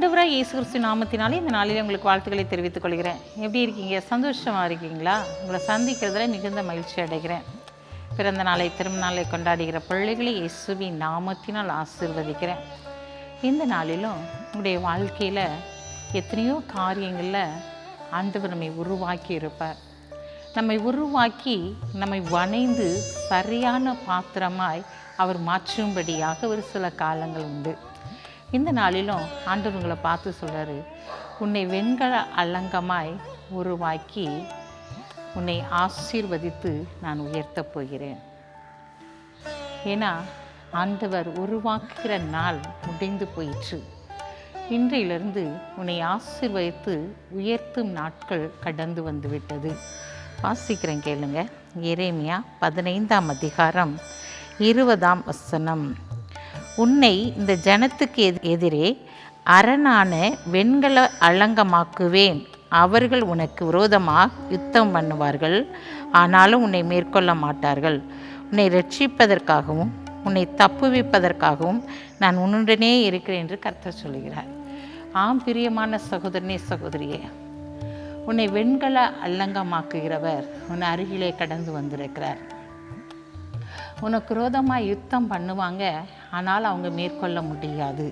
கிறிஸ்து நாமத்தினாலே இந்த நாளில் உங்களுக்கு வாழ்த்துக்களை தெரிவித்துக் கொள்கிறேன். எப்படி இருக்கீங்க? சந்தோஷமாக இருக்கீங்களா? உங்களை சந்திக்கிறதுல மிகுந்த மகிழ்ச்சி அடைகிறேன். பிறந்த நாளை திரும்ப நாளை கொண்டாடுகிற பிள்ளைகளை இயேசுவின் நாமத்தினால் ஆசீர்வதிக்கிறேன். இந்த நாளிலும் உங்களுடைய வாழ்க்கையில் எத்தனையோ காரியங்களில் ஆண்டவர் நம்மை உருவாக்கி இருப்பார். நம்மை உருவாக்கி நம்மை வணைந்து சரியான பாத்திரமாய் அவர் மாற்றும்படியாக ஒரு சில காலங்கள் உண்டு. இந்த நாளிலும் ஆண்டவங்களை பார்த்து சொல்கிறாரு உன்னை வெண்கல அலங்கமாய் உருவாக்கி உன்னை ஆசீர்வதித்து நான் உயர்த்தப் போகிறேன். ஏன்னா ஆண்டவர் உருவாக்குகிற நாள் முடிந்து போயிற்று. இன்றையிலிருந்து உன்னை ஆசீர்வதித்து உயர்த்தும் நாட்கள் கடந்து வந்துவிட்டது வாசிக்கிறேன் கேளுங்க. எரேமியா பதினைந்தாம் அதிகாரம் இருபதாம் வசனம். உன்னை இந்த ஜனத்துக்கு எதி- எதிரே அரணான வெண்கல அலங்கமாக்குவேன். அவர்கள் உனக்கு விரோதமாக யுத்தம் பண்ணுவார்கள். ஆனாலும் உன்னை மேற்கொள்ள மாட்டார்கள். உன்னை ரட்சிப்பதற்காகவும் உன்னை தப்புவிப்பதற்காகவும் நான் உன்னுடனே இருக்கிறேன் என்று கர்த்தர் சொல்கிறார் ஆம் பிரியமான சகோதரனே சகோதரியே. உன்னை வெண்கல அல்லங்கமாக்குகிறவர் உன் அருகிலே கடந்து வந்திருக்கிறார். உனக்கு ரோதமாக யுத்தம் பண்ணுவாங்க. ஆனால் அவங்க மேற்கொள்ள முடியாது.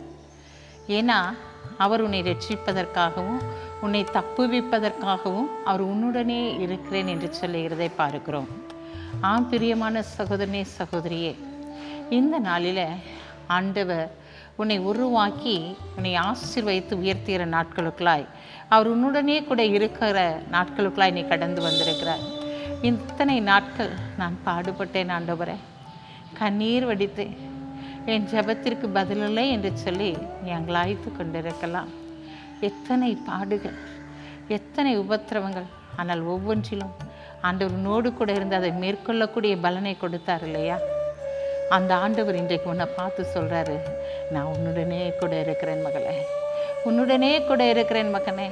ஏன்னா அவர் உன்னை ரட்சிப்பதற்காகவும் உன்னை தப்புவிப்பதற்காகவும் அவர் உன்னுடனே இருக்கிறேன் என்று சொல்லுகிறதை பார்க்கிறோம். ஆம் பிரியமான சகோதரனே சகோதரியே இந்த நாளில் ஆண்டவர் உன்னை உருவாக்கி உன்னை ஆசீர்வதித்து உயர்த்துகிற நாட்களுக்குள்ளாய் அவர் உன்னுடனே கூட இருக்கிற நாட்களுக்குள்ளாய் நீ கடந்து வந்திருக்கிறார். இத்தனை நாட்கள் நான் பாடுபட்டேன் ஆண்டவரை. கண்ணீர் வடித்தேன் என் ஜெபத்திற்கு பதிலில்லை என்று சொல்லி நீ அங்கலாய்த்து கொண்டிருக்கலாம். எத்தனை பாடுகள் எத்தனை உபத்திரவங்கள். ஆனால் ஒவ்வொன்றிலும் ஆண்டவர் கூட இருந்து அதை மேற்கொள்ளக்கூடிய பலனை கொடுத்தார் இல்லையா? அந்த ஆண்டவர் இன்றைக்கு உன்னை பார்த்து சொல்கிறாரு நான் உன்னுடனே கூட இருக்கிறேன் மகளே. உன்னுடனே கூட இருக்கிறேன் மகனே.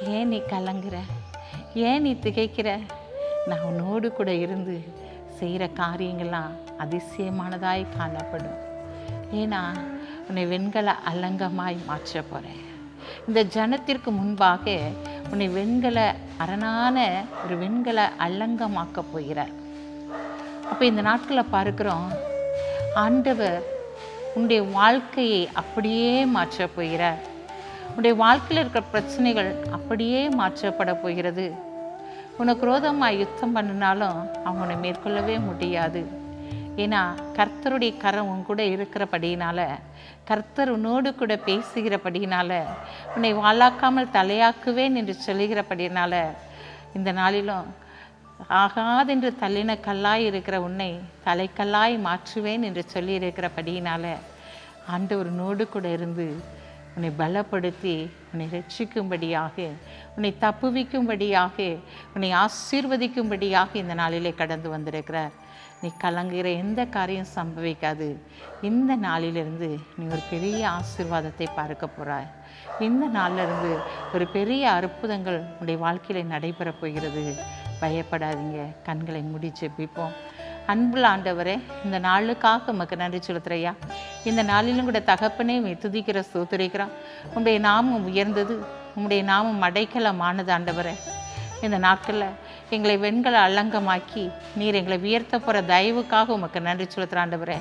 ஏன் நீ கலங்குற? ஏன் நீ திகைக்கிற? நான் உன்னோடு கூட இருந்து செய்கிற காரியங்கள்லாம் அதிசயமானதாய் காணப்படும். ஏன்னா உன்னை வெண்கல அலங்கமாய் மாற்ற போகிறேன் இந்த ஜனத்திற்கு முன்பாக உன்னை வெண்கல அரணான ஒரு வெண்கல அலங்கமாக்க போகிறார். அப்போ இந்த நாட்களை பார்க்குறோம். ஆண்டவர் உன்னுடைய வாழ்க்கையை அப்படியே மாற்ற போகிறார். உன்னுடைய வாழ்க்கையில் இருக்கிற பிரச்சனைகள் அப்படியே மாற்றப்பட போகிறது. உனக்கு ரோதமாக யுத்தம் பண்ணினாலும் அவனை மேற்கொள்ளவே முடியாது. ஏன்னா கர்த்தருடைய கரம் உன் கூட இருக்கிறபடியினால கர்த்தர் உன்னோடு கூட பேசுகிறபடியினால உன்னை வாழாக்காமல் தலையாக்குவேன் என்று சொல்லுகிறபடியினால இந்த நாளிலும் ஆகாதென்று தள்ளின கல்லாய் இருக்கிற உன்னை தலைக்கல்லாய் மாற்றுவேன் என்று சொல்லியிருக்கிறபடியினால் ஆண்டு ஆண்டவர் நோடு கூட இருந்து உன்னை பலப்படுத்தி உன்னை ரட்சிக்கும்படியாக உன்னை தப்புவிக்கும்படியாக உன்னை ஆசீர்வதிக்கும்படியாக இந்த நாளிலே கடந்து வந்திருக்கிறார். நீ கலங்குகிற எந்த காரியம் சம்பவிக்காது. இந்த நாளிலிருந்து நீ ஒரு பெரிய ஆசீர்வாதத்தை பார்க்க போகிறாய். இந்த நாளிலிருந்து ஒரு பெரிய அற்புதங்கள் உன்னுடைய வாழ்க்கையில் நடைபெறப் போகிறது. பயப்படாதீங்க கண்களை மூடி ஜெபிப்போம் அன்புள்ள ஆண்டவரே இந்த நாளுக்காக உமக்கு நன்றி செலுத்துறையா இந்த நாளிலும் கூட தகப்பனே உம்மை துதிக்கிற சோத்துரைக்கிறோம் உங்களுடைய நாமம் உயர்ந்தது உம்முடைய நாமம் அடைக்கலமானது ஆண்டவரே. இந்த நாட்களில் எங்களை வெண்கல அலங்கமாக்கி நீர் எங்களை உயர்த்த போகிற தயவுக்காக உமக்கு நன்றி செலுத்துகிற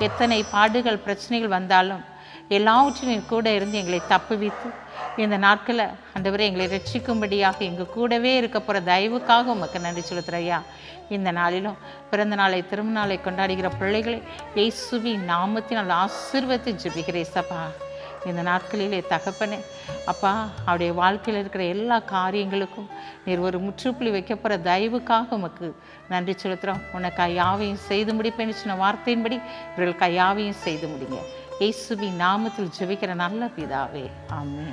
எத்தனை பாடுகள் பிரச்சனைகள் வந்தாலும் எல்லாவற்றையும் நீர் கூட இருந்து எங்களை தப்புவித்து இந்த நாட்களில் ஆண்டவரே எங்களை ரட்சிக்கும்படியாக எங்கள் கூடவே இருக்க போகிற தயவுக்காக உமக்கு நன்றி செலுத்துறையா இந்த நாளிலும் பிறந்த நாளை திருமண நாளை கொண்டாடுகிற பிள்ளைகளை இயேசுவின் நாமத்தினால் ஆசீர்வத்தை ஜெபிக்கிறேசப்பா இந்த நாட்களிலே தகப்பனே அப்பா அவருடைய வாழ்க்கையில் இருக்கிற எல்லா காரியங்களுக்கும் நீர் ஒரு முற்றுப்புள்ளி வைக்க போகிற தயவுக்காக உமக்கு நன்றி செலுத்துகிறோம் உனக்கு யாவையும் செய்து முடிப்பேன்னு சொன்ன வார்த்தையின்படி இவர்களுக்கு யாவையும் செய்து முடிங்க. இயேசுபி நாமத்தில் ஜெபிக்கிற நல்ல பிதாவே. ஆமே